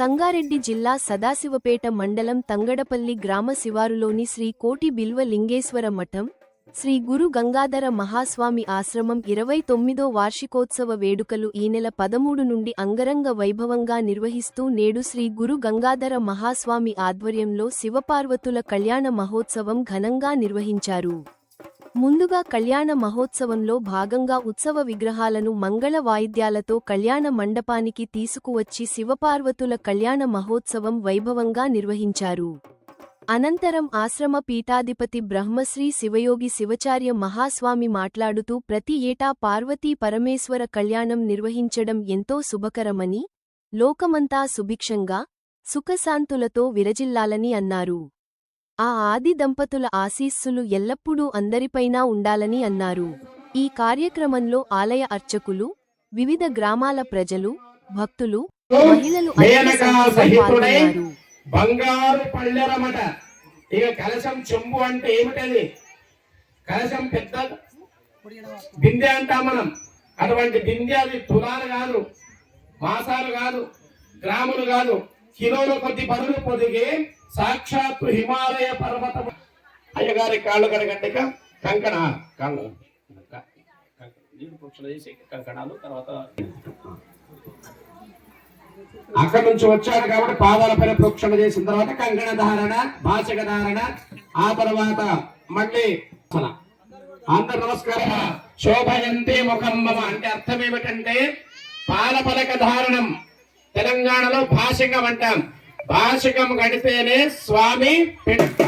సంగారెడ్డి జిల్లా సదాశివపేట మండలం తంగడపల్లి గ్రామ శివారులోని శ్రీ కోటి బిల్వ లింగేశ్వర మఠం శ్రీ గురు గంగాధర మహాస్వామి ఆశ్రమం ఇరవై తొమ్మిదో వార్షికోత్సవ వేడుకలు ఈ నెల పదమూడు నుండి అంగరంగ వైభవంగా నిర్వహిస్తూ నేడు శ్రీ గురు గంగాధర మహాస్వామి ఆధ్వర్యంలో శివపార్వతుల కళ్యాణ మహోత్సవం ఘనంగా నిర్వహించారు. ముందుగా కళ్యాణ మహోత్సవంలో భాగంగా ఉత్సవ విగ్రహాలను మంగళ వాయిద్యాలతో కళ్యాణ మండపానికి తీసుకువచ్చి శివపార్వతుల కళ్యాణ మహోత్సవం వైభవంగా నిర్వహించారు. అనంతరం ఆశ్రమ పీఠాధిపతి బ్రహ్మశ్రీ శివయోగి శివచార్య మహాస్వామి మాట్లాడుతూ ప్రతి ఏటా పార్వతీ పరమేశ్వర కళ్యాణం నిర్వహించడం ఎంతో శుభకరమని లోకమంతా సుభిక్షంగా సుఖశాంతులతో విరజిల్లాలని అన్నారు. ఆ ఆది దంపతుల ఆశీస్సులు ఎల్లప్పుడూ అందరిపైనా ఉండాలని అన్నారు. ఈ కార్యక్రమంలో ఆలయ అర్చకులు వివిధ గ్రామాల ప్రజలు భక్తులు మహిళలు పాల్గొన్నారు. బంగారు పళ్ళెరమట. ఇక కలశం చెంబు అంటే ఏమిటది? కలశం పెద్ద బిందె అంటాం మనం. అటువంటి బిందె అది తులాలు కాదు మాసాలు కాదు గ్రాములు కాదు. కిలోల కొద్ది బరువు పొదిగి సాక్షాత్తు హిమాలయ పర్వతం. అయ్యగారి కాళ్ళు కడగండిక కంకణ. కాళ్ళు. నీళ్ళు వేసి కంకణాలు తర్వాత అక్కడ నుంచి వచ్చాడు కాబట్టి పాదాల పైన ప్రోక్షణ చేసిన తర్వాత కంకణ ధారణ భాషక ధారణ ఆ తర్వాత మళ్ళీ. అందరు నమస్కారం. శోభయంతి ముఖం మమ. అంటే అర్థం ఏమిటంటే పాలపలక ధారణం. తెలంగాణలో భాషికం అంటాం. భాషికం గడితేనే స్వామి పిడక.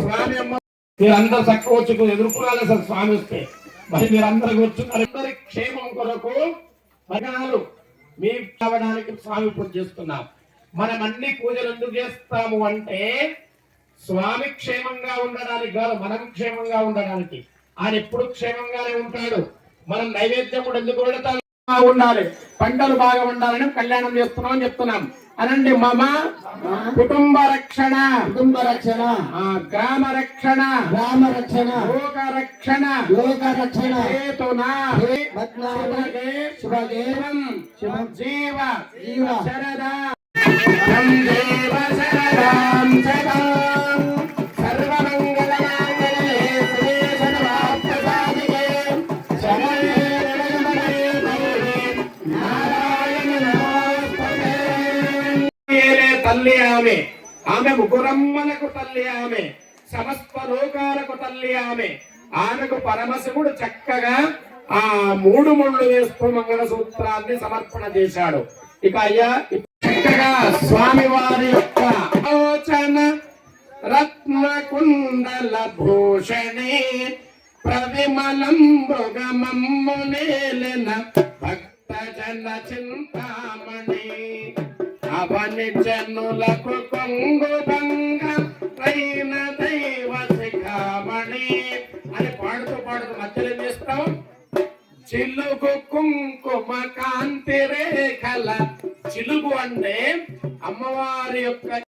స్వామి మీరందరూ చక్కగా వచ్చి ఎదుర్కొనాలి సార్ స్వామి వస్తే. మరి మీరందరికి కూర్చున్నారు క్షేమం కొరకు భగనాలు మేము కావడానికి స్వామి పూజ చేస్తున్నాం. మనం అన్ని పూజలు ఎందుకు చేస్తాము అంటే స్వామి క్షేమంగా ఉండడానికి కాదు మనం క్షేమంగా ఉండడానికి. ఆయన ఎప్పుడు క్షేమంగానే ఉంటాడు. మనం నైవేద్యం కూడా ఎందుకు పెడతాం? ఉండాలి. పంటలు బాగా ఉండాలని కళ్యాణం చేస్తున్నాం అని చెప్తున్నాం. అనండి మమ. కుటుంబ రక్షణ. కుటుంబ రక్షణ. గ్రామ రక్షణ. గ్రామ రక్షణ. లోక రక్షణ. లోక రక్షణ. హేతునా. శివం శుభం. జీవ. జీవ. శరదాం. తల్లి ఆమె. ఆమె ముగురమ్మలకు తల్లి ఆమె. సమస్త లోకాలకు తల్లి ఆమె. ఆమెకు పరమశివుడు చక్కగా ఆ మూడు ముళ్ళు వేస్తూ మంగళ సూత్రాన్ని సమర్పణ చేశాడు. ఇక అయ్యా చక్కగా స్వామి వారి యొక్క ఆలోచన రత్న కుండల భూషణి ప్రవిమలం మృగమమ్మునేలిన భక్త జన చింతామణి. అవని జనులకు కొంగు భంగ పైన దైవ శిఖామణి అని పాడుతూ పాడుతూ మధ్యలో ఏం చేస్తాం? చిలుగు కుంకుమ కాంతి రేఖల చిలుగు అంటే అమ్మవారి యొక్క